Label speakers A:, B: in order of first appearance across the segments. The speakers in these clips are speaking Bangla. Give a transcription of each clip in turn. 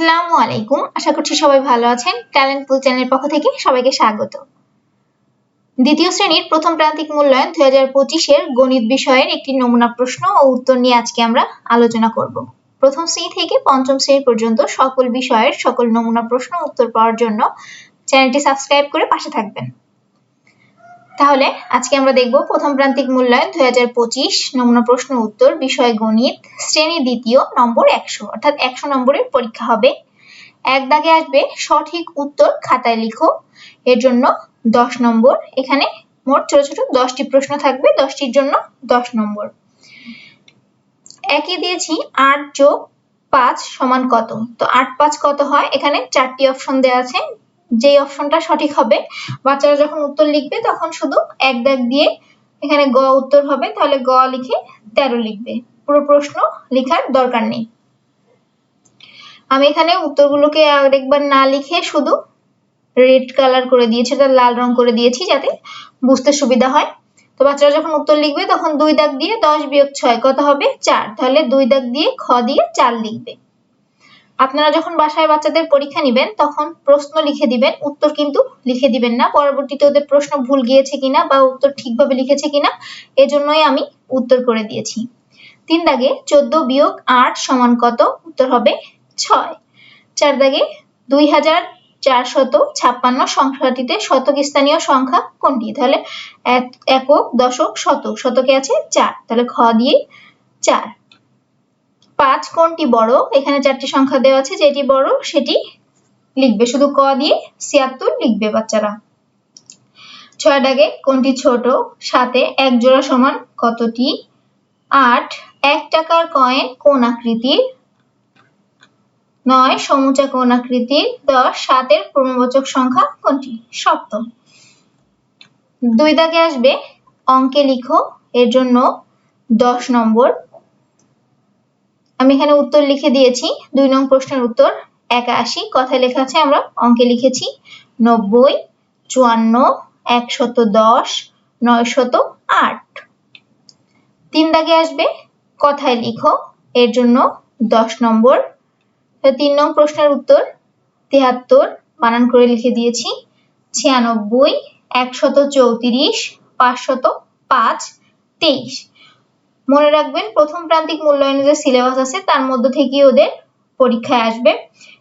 A: আসসালামু আলাইকুম। আশা করছি সবাই ভালো আছেন। ট্যালেন্ট পুল চ্যানেলের পক্ষ থেকে সবাইকে স্বাগত। দ্বিতীয় শ্রেণির প্রথম প্রান্তিক মূল্যায়ন দুই হাজার পঁচিশের গণিত বিষয়ের একটি নমুনা প্রশ্ন ও উত্তর নিয়ে আজকে আমরা আলোচনা করব। প্রথম শ্রেণি থেকে পঞ্চম শ্রেণি পর্যন্ত সকল বিষয়ের সকল নমুনা প্রশ্ন উত্তর পাওয়ার জন্য চ্যানেলটি সাবস্ক্রাইব করে পাশে থাকবেন। তাহলে আজকে আমরা দেখব প্রথম প্রান্তিক মূল্যায়ন দুই হাজার পঁচিশ, নমুনা প্রশ্ন উত্তর, বিষয় গণিত, শ্রেণি দ্বিতীয়, নম্বর একশো, অর্থাৎ একশো নম্বরের পরীক্ষা হবে। এক দাগে আসবে, সঠিক উত্তর খাতায় লিখো। এর জন্য দশ নম্বর, এখানে মোট ছোট ছোট দশটি প্রশ্ন থাকবে, দশটির জন্য দশ নম্বর। একই দিয়েছি আট যোগ পাঁচ সমান কত? তো আট পাঁচ কত হয়? এখানে চারটি অপশন দেওয়া আছে যেই অপশনটা সঠিক হবে। বাচ্চারা যখন উত্তর লিখবে, তখন শুধু এক দাগ দিয়ে এখানে গ উত্তর হবে, তাহলে গ লিখে তেরো লিখবে। পুরো প্রশ্ন লেখার দরকার নেই। আমি এখানে উত্তরগুলোকে আরেকবার না লিখে শুধু রেড কালার করে দিয়েছি, অর্থাৎ লাল রং করে দিয়েছি যাতে বুঝতে সুবিধা হয়। তো বাচ্চারা যখন উত্তর লিখবে, তখন দুই দাগ দিয়ে দশ বিয়োগ ছয় কত হবে? চার। তাহলে দুই দাগ দিয়ে খ দিয়ে চার লিখবে। আপনারা যখন বাসায় বাচ্চাদের পরীক্ষা নেবেন, তখন প্রশ্ন লিখে দিবেন, উত্তর কিন্তু লিখে দিবেন না। পরবর্তীতে ওদের প্রশ্ন ভুল গিয়েছে কিনা বা উত্তর ঠিকভাবে লিখেছে কিনা, এজন্যই আমি উত্তর করে দিয়েছি। তিন দাগে চোদ্দ বিয়োগ আট সমান কত? উত্তর হবে ছয়। চার দাগে দুই হাজার চারশত ছাপ্পান্ন সংখ্যাটিতে শতক স্থানীয় সংখ্যা কোনটি? তাহলে একক, দশক, শতক। শতকে আছে চার। তাহলে খ দিয়ে চার। পাঁচ কোনটি বড়? এখানে চারটি সংখ্যা দেওয়া আছে, যেটি বড় সেটি লিখবে। শুধু ক দিয়ে ছিয়াত্তর লিখবে বাচ্চারা। ছয় দাগে কোনটি ছোট? সাথে এক জোড়া সমান কতটি? আট, এক টাকার কয়েন কোন আকৃতির? নয়, সমুচা কোন আকৃতির? দশ, সাতের ক্রমবাচক সংখ্যা কোনটি? সপ্তম। দুই দাগে আসবে, অঙ্কে লিখো, এর জন্য দশ নম্বর আমি এখানে উত্তর লিখে দিয়েছি, দুই নং প্রশ্নের উত্তর একাশি, কথায় লেখা আছে, আমরা অঙ্কে লিখেছি নব্বই, চুয়ান্ন, একশত দশ, নয়শত আট। তিন দাগে আসবে, কথায় লিখো, এর জন্য দশ নম্বর। তিন নং প্রশ্নের উত্তর তিয়াত্তর বানান করে লিখে দিয়েছি, ছিয়ানব্বই, একশত চৌত্রিশ, পাঁচশত পাঁচ, তেইশ। মনে রাখবেন, প্রথম প্রান্তিক মূল্যায়নের যে সিলেবাস আছে, তার মধ্য থেকে ওদের পরীক্ষায় আসবে।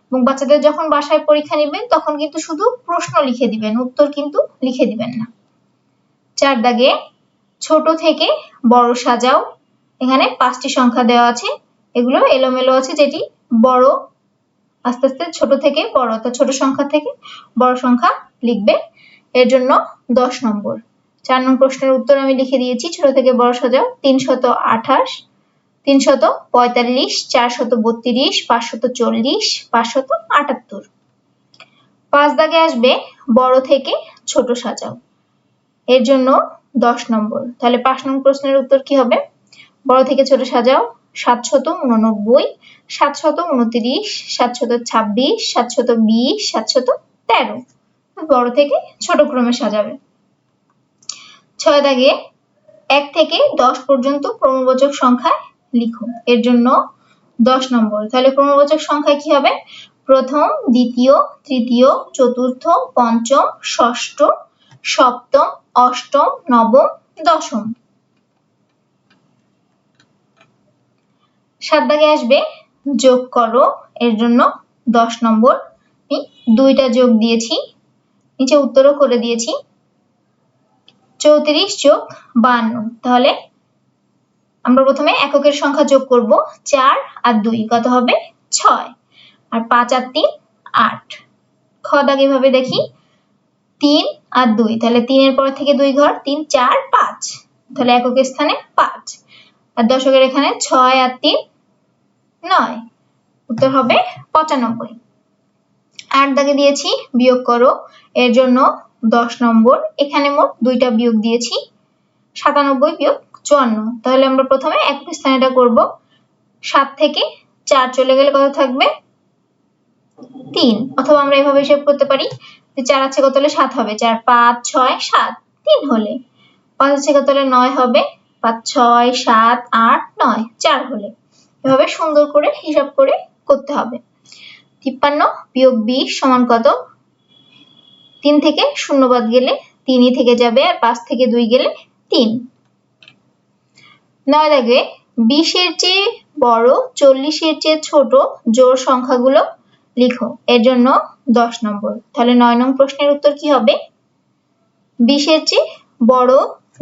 A: এবং বাচ্চাদের যখন বাসায় পরীক্ষা নেবেন, তখন কিন্তু শুধু প্রশ্ন লিখে দিবেন, উত্তর কিন্তু লিখে দিবেন না। চার দাগে, ছোট থেকে বড় সাজাও। এখানে পাঁচটি সংখ্যা দেওয়া আছে। এগুলো এলোমেলো আছে, যেটি বড়, আস্তে আস্তে ছোট থেকে বড়, অর্থাৎ ছোট সংখ্যা থেকে বড় সংখ্যা লিখবে। এর জন্য দশ নম্বর। চার নম্বর প্রশ্নের উত্তর আমি লিখে দিয়েছি, ছোট থেকে বড় সাজাও, তিনশত আঠাশ, তিনশত পঁয়তাল্লিশ, চারশত বত্রিশ, পাঁচশত চল্লিশ, পাঁচশত আটাত্তর। পাঁচ দাগে আসবে বড় থেকে ছোট সাজাও। এর জন্য দশ নম্বর। তাহলে পাঁচ নম্বর প্রশ্নের উত্তর কি হবে? বড় থেকে ছোট সাজাও, সাতশত উননব্বই, সাতশত উনত্রিশ, সাতশত ছাব্বিশ, সাতশত বিশ, সাতশত তেরো। বড় থেকে ছোট ক্রমে সাজাবে। ছয় দাগে এক থেকে দশ পর্যন্ত ক্রমবাচক সংখ্যায় লিখো এর জন্য দশ নম্বর। তাহলে ক্রমবাচক সংখ্যা কি হবে? প্রথম, দ্বিতীয়, তৃতীয়, চতুর্থ, পঞ্চম, ষষ্ঠ, সপ্তম, অষ্টম, নবম, দশম। সাত দাগে আসবে, যোগ করো। এর জন্য দশ নম্বর। দুইটা যোগ দিয়েছি, নিচে উত্তরও করে দিয়েছি। চৌত্রিশ যোগ বান্ন। তাহলে আমরা প্রথমে এককের সংখ্যা যোগ করব চার আর দুই। কত হবে? ছয়। আর পাঁচ আর তিন, আট। খ দাগ দেখি। তিন আর দুই। তাহলে তিনের পর থেকে দুই ঘর, তিন, চার, পাঁচ। তাহলে এককের স্থানে পাঁচ। আর দশকের এখানে ছয় আর তিন, নয়। উত্তর হবে পঁচানব্বই। আট দাগে দিয়েছি, বিয়োগ করো। এর জন্য দশ নম্বর। এখানে মোট দুইটা বিয়োগ দিয়েছি, সাতানব্বই বিয়োগ চুয়ান্ন। তাহলে আমরা প্রথমে এক স্থানে এটা করব। সাত থেকে চার চলে গেলে কত থাকবে? তিন। অথবা আমরা এভাবে হিসেব করতে পারি যে চার আছে কত হলে সাত হবে। চার, পাঁচ, ছয়, সাত। তিন হলে। পাঁচ আছে কত হলে নয় হবে? পাঁচ, ছয়, সাত, আট, নয়। চার হলে। এভাবে সুন্দর করে হিসাব করে করতে হবে। তিপ্পান্ন বিয়োগ বিশ সমান কত? তিন থেকে শূন্য বাদ গেলে তিনই থেকে যাবে আর পাঁচ থেকে দুই গেলে তিন। নয় দাগে বিশের চেয়ে বড় চল্লিশের চেয়ে ছোট জোড় সংখ্যাগুলো লিখো। এর জন্য দশ নম্বর। তাহলে নয় নং প্রশ্নের উত্তর কি হবে? বিশের চেয়ে বড়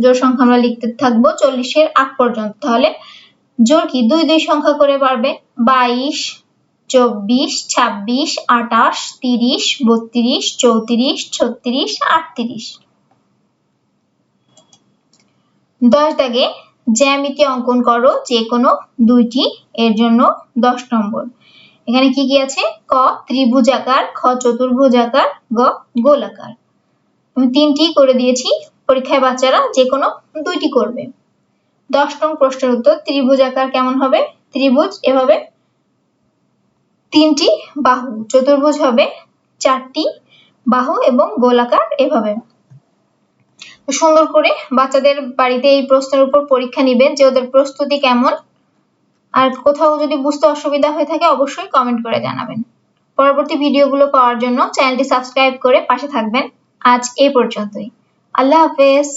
A: জোর সংখ্যা আমরা লিখতে থাকব চল্লিশের আগ পর্যন্ত। তাহলে জোর কি? দুই দুই সংখ্যা করে পারবে বাইশ চব্বিশ, ছাব্বিশ আটাশ তিরিশ, বত্রিশ, চৌত্রিশ, ছত্রিশ, আটত্রিশ। দশ দাগে জ্যামিতি অঙ্কন করো যে কোনো দুইটি, এর জন্য দশ নম্বর। এখানে কি কি আছে? ক, ত্রিভুজাকার, খ, চতুর্ভুজাকার, গ, গোলাকার। আমি তিনটি করে দিয়েছি, পরীক্ষায় বাচ্চারা যে কোনো দুইটি করবে। দশ নং প্রশ্নের উত্তর, ত্রিভুজাকার কেমন হবে? ত্রিভুজ এভাবে তিনটি বাহু, চতুর্ভুজ হবে চারটি বাহু এবং গোলাকার এভাবে। সুন্দর করে বাচ্চাদের বাড়িতে এই প্রশ্নের উপর পরীক্ষা নিবেন যে ওদের প্রস্তুতি কেমন। আর কোথাও যদি বুঝতে অসুবিধা হয়ে থাকে অবশ্যই কমেন্ট করে জানাবেন। পরবর্তী ভিডিওগুলো পাওয়ার জন্য চ্যানেলটি সাবস্ক্রাইব করে পাশে থাকবেন। আজ এই পর্যন্তই। আল্লাহ হাফেজ।